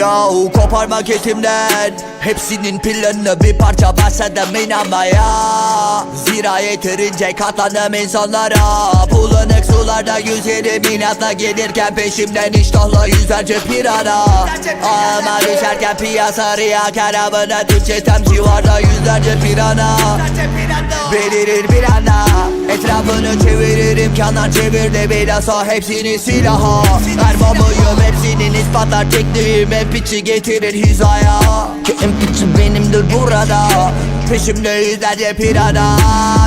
Yahu koparmak etimden. Hepsinin planını bir parça başladım inanmaya. Zira yeterince katlandım insanlara. Bulanık sularda yüzerim inatla gelirken Peşimden iştahla yüzlerce pirana. Ama düşerken piyasa riyakar avına Düşesem civarda yüzlerce pirana Belirir bir anda. Etrafını çeviririm kanar çevirdi bilhassa hepsini silaha. Ermamıyım hepsinin ispatlar tekniğim hep içi getirir hizaya. Kim piçi benimdir burada Peşimde yüzlerce pirana.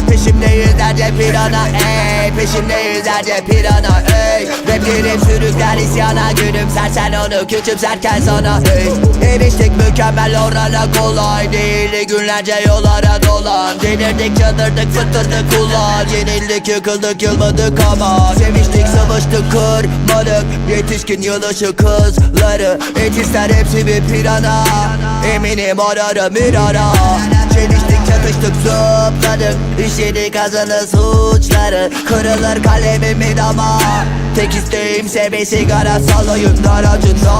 Peşimde yüzlerce pirana. Ey Peşimde yüzlerce pirana. Ey Raplerim sürükler isyana. Gülümsersen onu küçümserken sana. Ey Eriştik mükemmel orana. Kolay değil Günlerce yollara dolan. Delirdik çadırdık fıttırdık kullan. Yenildik yıkıldık yılmadık ama. Seviştik savaştık kırmadık. Yetişkin yılışı kızları. Et ister hepsi bir pirana. Eminim ararım bir ara Çeliştik çatıştık zıpladık İşledik azılı suçları. Kırılır kalemimin ama Tek isteğim bir sigara salayım aracında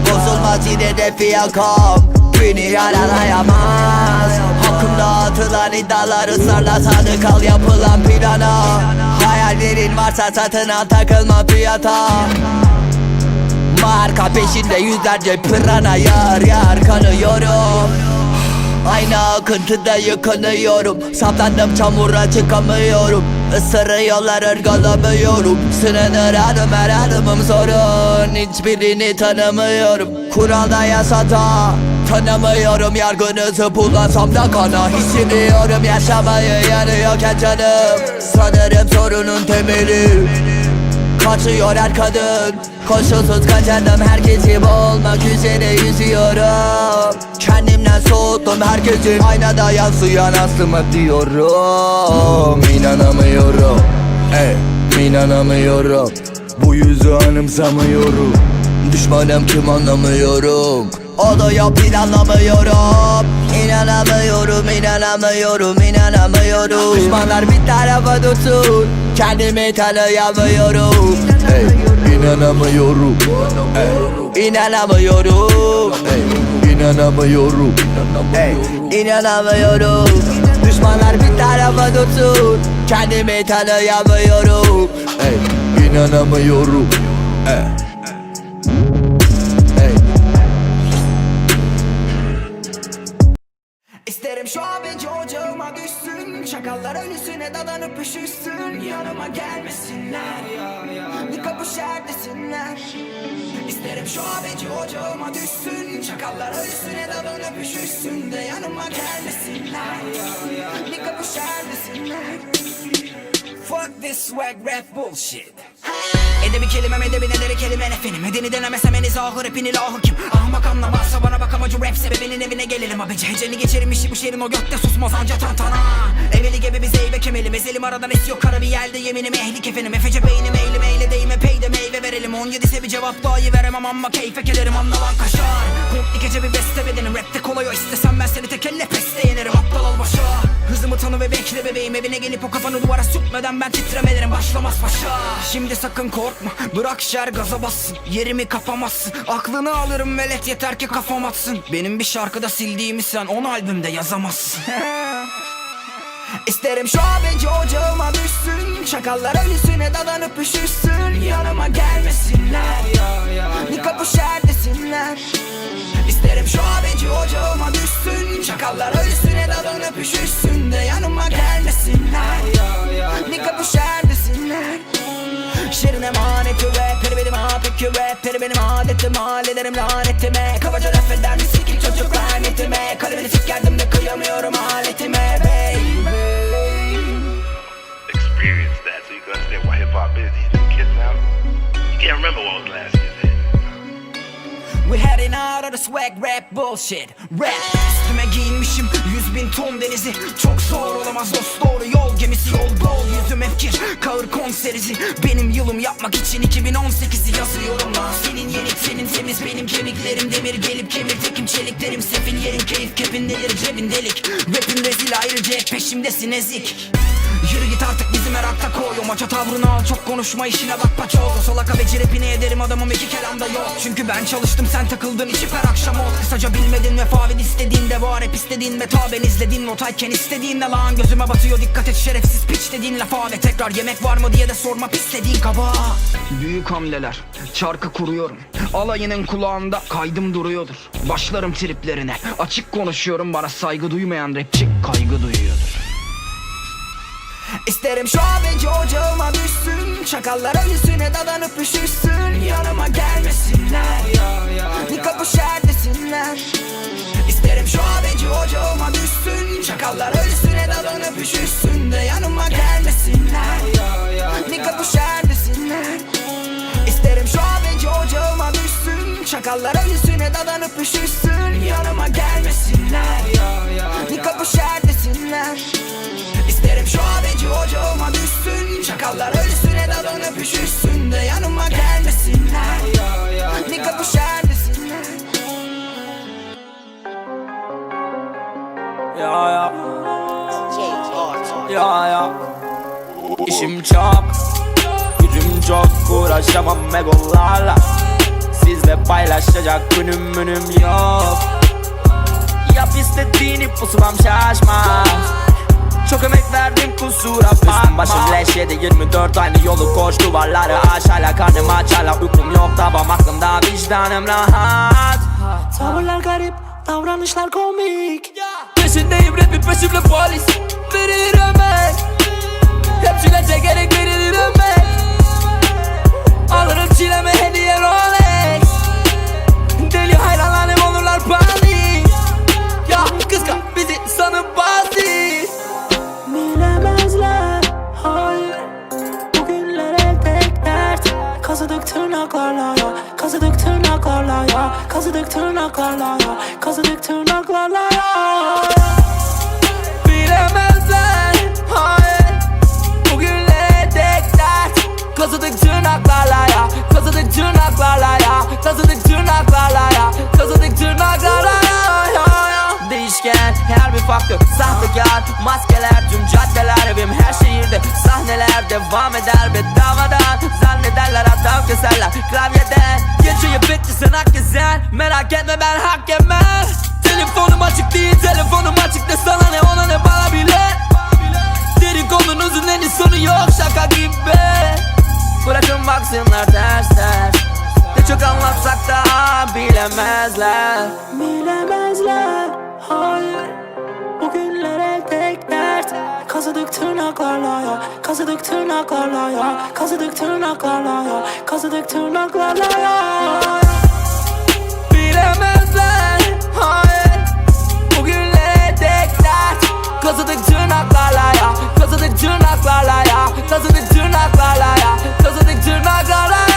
Bozulmaz yine de fiyakam Beni yaralayamaz. Hakkımda atılan iddialar ısrarla sadık kal yapılan plana. Hayallerin varsa satın al takılma fiyata. Marka peşinde yüzlerce pırana yar yar kanıyorum Aynı akıntıda yıkanıyorum. Saplandım çamura çıkamıyorum. Isırıyorlar ırgalamıyorum. Sınanır adım her adımım sorun. Hiçbirini tanımıyorum. Kuralda yasada Tanımıyorum. Yargınızı bulasam da kana Hissediyorum yaşamayı yanıyorken canım Sanırım sorunun temeli Kaçıyor her kadın. Koşulsuz kaçardım herkesi olmak üzere yüzüyorum. Kendimden soğuttum herkesi Aynada yansıyan aslımı diyorum. İnanamıyorum Ey, inanamıyorum. Bu yüzü anımsamıyorum Düşmanım kim anlamıyorum. Oluyor planlamıyorum İnanamıyorum, inanamıyorum, inanamıyorum. Düşmanlar bir tarafa dursun. Kendimi tanıyamıyorum. Ey, inanamıyorum. Ey, inanamıyorum. Ey, inanamıyorum. Ey, inanamıyorum. Düşmanlar bir tarafa dursun. Kendimi tanıyamıyorum. Ey, inanamıyorum. Ey. Şakallar önüsüne dadanıp üşüşsün Yanıma gelmesinler. Bir kapış desinler İsterim şu an bence ocağıma düşsün Şakallar önüsüne dadanıp üşüşsün De yanıma gelmesinler. Bir kapış desinler Fuck this swag rap bullshit Edebi kelimem edebi nedeni kelime efendim Edeni denemesem en izahı rapin ilahı kim? Ahmak anlamazsa bana bak amacı rap sebebinin evine gelelim. Abici heceni geçerim işi bu şehrin o gökte susmaz anca tantana Eveli gibi biz eyve kemelim Ezelim aradan esiyor kara bir yerde yeminim. Ehlik efendim Efece beynim eğilim eyle değme peyde meyve verelim. 17 ise bir cevap dahi veremem ama keyfe kederim anla lan kaşar Komplike bir beste bedenim. Rapte kolay o istesem ben seni tek Hızımı tanı ve bekle bebeğim. Evine gelip o kafanı duvara sürtmeden ben titremelerim. Başlamaz paşa Şimdi sakın korkma. Bırak şer gaza bassın. Yerimi kapamazsın. Aklını alırım velet yeter ki kafam atsın. Benim bir şarkıda sildiğimi sen on albümde yazamazsın İsterim şu an bence ocağıma düşsün. Şakallar ölüsüne dadanıp üşüşsün Yanıma gelmesinler. Bir kapış desinler. İsterim şu an bence ocağıma düşsün. Şakallar ölüsüne dadanıp üşüşsün De yanıma gelmesinler. Bir kapış desinler. Şirin emaneti rap Peri benim apeki rap Peri benim adetim hallederim lanetime. Kabaca laf eder mi sikik çocuk lanetime Kalemini sikerdim can't remember what was last year's hit. We heading out of the swag rap bullshit. Rap. Üstüme giyinmişim yüz bin ton denizi. Çok zor olamaz dost doğru yol gemisi. Yol bol yüzüm hep kir Kağır konserizi. Benim yılım yapmak için 2018'i yazıyorum lan. Senin yenik senin temiz benim kemiklerim demir. Gelip kemir tekim çeliklerim sefil. Yerin keyif kepindedir cebin delik Rapin rezil ayrıca peşimdesin ezik. Yürü git artık bizi merakta koy O maça tavrını al. Çok konuşma işine bak. Paç oldu. Solaka beceri rapini ederim. Adamım iki kelamda yok. Çünkü ben çalıştım. Sen takıldın. İçip her akşam ol Kısaca bilmedin ve favid istediğinde var. Hep istediğin ve ta ben izlediğin notayken istediğinde lan Gözüme batıyor. Dikkat et şerefsiz piç dediğin lafa Ve tekrar yemek var mı diye de sorma. Pis dediğin kaba. Büyük hamleler. Çarkı kuruyorum. Alayının kulağında kaydım duruyordur. Başlarım triplerine. Açık konuşuyorum. Bana saygı duymayan rapçi kaygı duyuyordur İsterim şu abeci ocağıma düşsün. Çakallar ölüsüne dadanıp üşüsün Yanıma gelmesinler. Bir kapı şer İsterim şu abeci ocağıma düşsün. Çakallar ölüsüne dadanıp üşüsün De yanıma gelmesinler. Bir kapı şer İsterim şu abeci ocağıma düşsün. Çakallar ölüsüne dadanıp üşüsün Yanıma gelmesinler Çakallar ölüsüne dadanıp üşüsün De yanıma gelmesinler. Bir kapı şer desinler Ya. Ya Ya ya. İşim çok Gücüm çok uğraşamam egolarla Sizle paylaşacak günüm münüm yok. Yap istediğini pusulam şaşmaz çok emek verdim kusura bakma. Üstüm başım leş yedi 24 aynı yolu koş duvarları aş Hala karnım aç hala uykum yok. Tabam aklımda vicdanım rahat. Tavırlar garip davranışlar komik. Peşindeyim rapin peşimde polis. Verilir emek. Hepsine çekerek tırnaklarla Bilemezler hayır. Bugünlere tek dert. Kazıdık tırnaklarla ya Kazıdık tırnaklarla ya Kazıdık tırnaklarla ya Kazıdık tırnaklarla ya. Değişken her bir faktör. Sahtekar maskeler tüm caddeler Evim her şehirde. Sahneler devam eder bedavadan. Zannederler adam keserler. Klavyeden Geçiyor bitti sen hak gezer Merak etme ben hak yemem baksınlar ders ders Ne çok anlatsak da bilemezler. Bilemezler, hayır. Bugünlere tek dert Kazıdık tırnaklarla ya. Kazıdık tırnaklarla ya. Kazıdık tırnaklarla ya. Kazıdık tırnaklarla ya. Bilemezler. Hayır. Bugünlere tek dert Kazıdık tırnaklarla ya Kazıdık tırnaklarla ya Kazıdık tırnaklarla ya Kazıdık tırnaklarla ya, ya,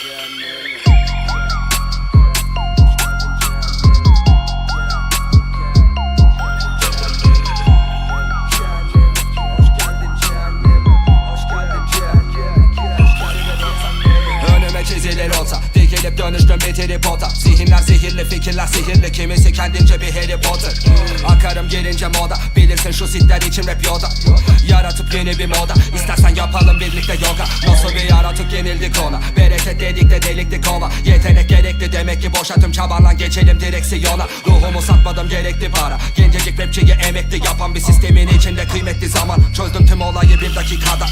Önüme çizilir olsa gelip dönüştüm bir tripota Zihinler zehirli fikirler sihirli. Kimisi kendince bir Harry Potter. Akarım gelince moda. Bilirsin şu sitler için rap yoda. Yaratıp yeni bir moda. İstersen yapalım birlikte yoga. Nasıl bir yaratık yenildik ona. Bereket dedik de delikti kova. Yetenek gerekli demek ki boşa tüm çabanla geçelim direksiyona. Ruhumu satmadım gerekli para. Gencecik rapçiyi emekli yapan bir sistemin içinde kıymetli zaman. Çözdüm tüm olayı bir dakikada.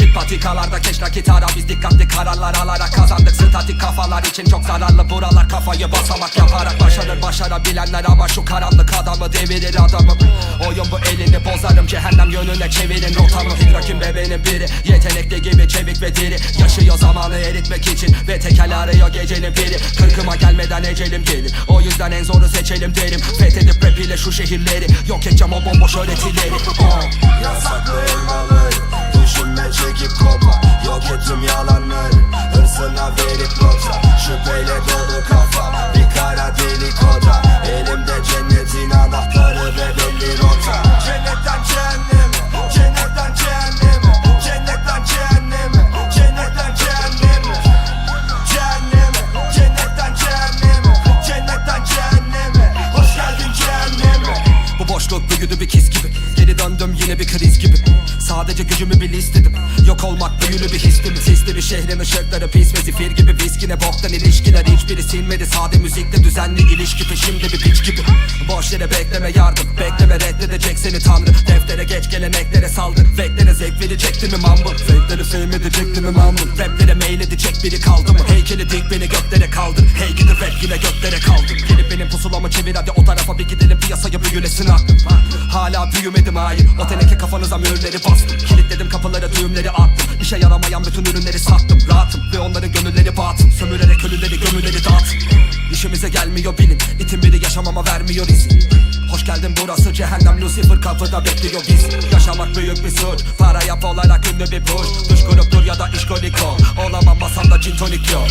İlk patikalarda keş nakit ara Biz dikkatli kararlar alarak kazandık. Statik kafalar için çok zararlı. Buralar Kafayı basamak yaparak başarır. Başarabilenler Ama şu karanlık adamı devirir adamı. Oyun bu elini bozarım cehennem yönüne çevirin rotamı. Hidrakim bebeğinin biri Yetenekli gibi çevik ve diri. Yaşıyor zamanı eritmek için Ve tekel arıyor gecenin biri. Kırkıma gelmeden ecelim gelir. O yüzden en zoru seçelim derim. Fethedip rap ile şu şehirleri Yok edeceğim o bomboş öğretileri. Oh. Yasaklı elmaları Düşünme çekip kopa Yok ettim yalanları. Hırsına verip nota Şüpheyle dolu kafa. Bir kara delik oda Elimde cennetin anahtarı ve belli rota. Cennetten cehenneme Şehrin ışıkları pis ve zifir gibi Viski ne boktan sinmedi Sade müzikte düzenli ilişki. Peşimde bir piç gibi. Boş yere bekleme yardım. Bekleme reddedecek seni tanrı. Deftere geç geleneklere saldır. Beklene zevk verecekti mi mumble? Zevkleri fehmedecekti mi mumble? Raplere meyledecek biri kaldı mı? Heykeli dik beni göklere kaldır. Hey gidi rap yine göklere kaldır. Gelip benim pusulamı çevir hadi o tarafa bir gidelim. Piyasaya büyülesin aklım Hala büyümedim hayır. O teneke kafanıza mühürleri bastım. Kilitledim kapılara düğümleri attım. İşe yaramayan bütün ürünleri sattım. Rahatım ve onların gönülleri batım. Sömürerek ölüleri gömüleri dağıttım İşimize gelmiyor bilin İtin biri yaşamama vermiyor izin. Hoş geldin burası cehennem Lucifer kapıda bekliyor biz. Yaşamak büyük bir suç Para yap olarak ünlü bir push. Duş gruptur ya da işkolik ol Olamam masamda tonik yok